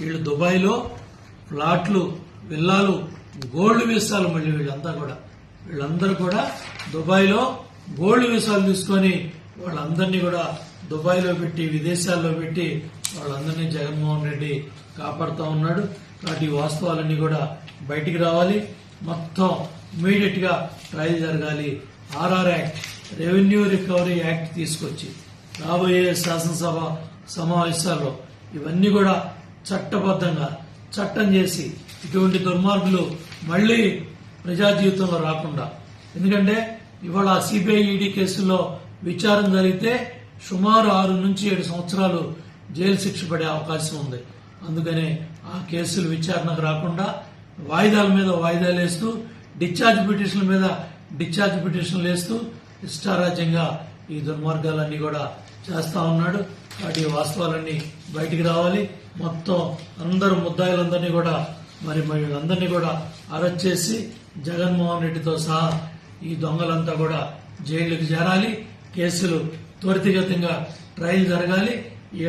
వీళ్ళు దుబాయ్లో ఫ్లాట్లు విల్లాలు గోల్డ్ వీసాలు మళ్ళీ వీళ్ళంతా కూడా. వీళ్ళందరూ కూడా దుబాయ్లో గోల్డ్ వీసాలు తీసుకొని వాళ్ళందరినీ కూడా దుబాయ్లో పెట్టి విదేశాల్లో పెట్టి వాళ్ళందరినీ జగన్మోహన్ రెడ్డి కాపాడుతూ ఉన్నాడు. కాబట్టి ఈ వాస్తవాలన్నీ కూడా బయటికి రావాలి. మొత్తం ఇమీడియట్గా ట్రయల్ జరగాలి. RR act revenue recovery act తీసుకొచ్చి రాబోయే శాసనసభ సమావేశాల్లో ఇవన్నీ కూడా చట్టబద్ధంగా చట్టం చేసి ఇటువంటి దుర్మార్గులు మళ్ళీ ప్రజా జీవితంలో రాకుండా. ఎందుకంటే ఇవాళ సిబిఐ ఈడీ కేసుల్లో విచారణ జరిగితే సుమారు ఆరు నుంచి ఏడు సంవత్సరాలు జైలు శిక్ష పడే అవకాశం ఉంది. అందుకనే ఆ కేసులు విచారణకు రాకుండా వాయిదాల మీద వాయిదాలు వేస్తూ డిశ్చార్జ్ పిటిషన్ల మీద డిశ్చార్జ్ పిటిషన్లు వేస్తూ ఇష్టారాజ్యంగా ఈ దుర్మార్గాలన్నీ కూడా చేస్తా ఉన్నాడు. వాటి వాస్తవాలన్నీ బయటికి రావాలి. మొత్తం అందరు ముద్దాయిలందరినీ కూడా మరి మరి వీళ్ళందరినీ కూడా అరెస్ట్ చేసి జగన్మోహన్ రెడ్డితో సహా ఈ దొంగలంతా కూడా జైలుకి చేరాలి. కేసులు త్వరితగతంగా ట్రయల్ జరగాలి.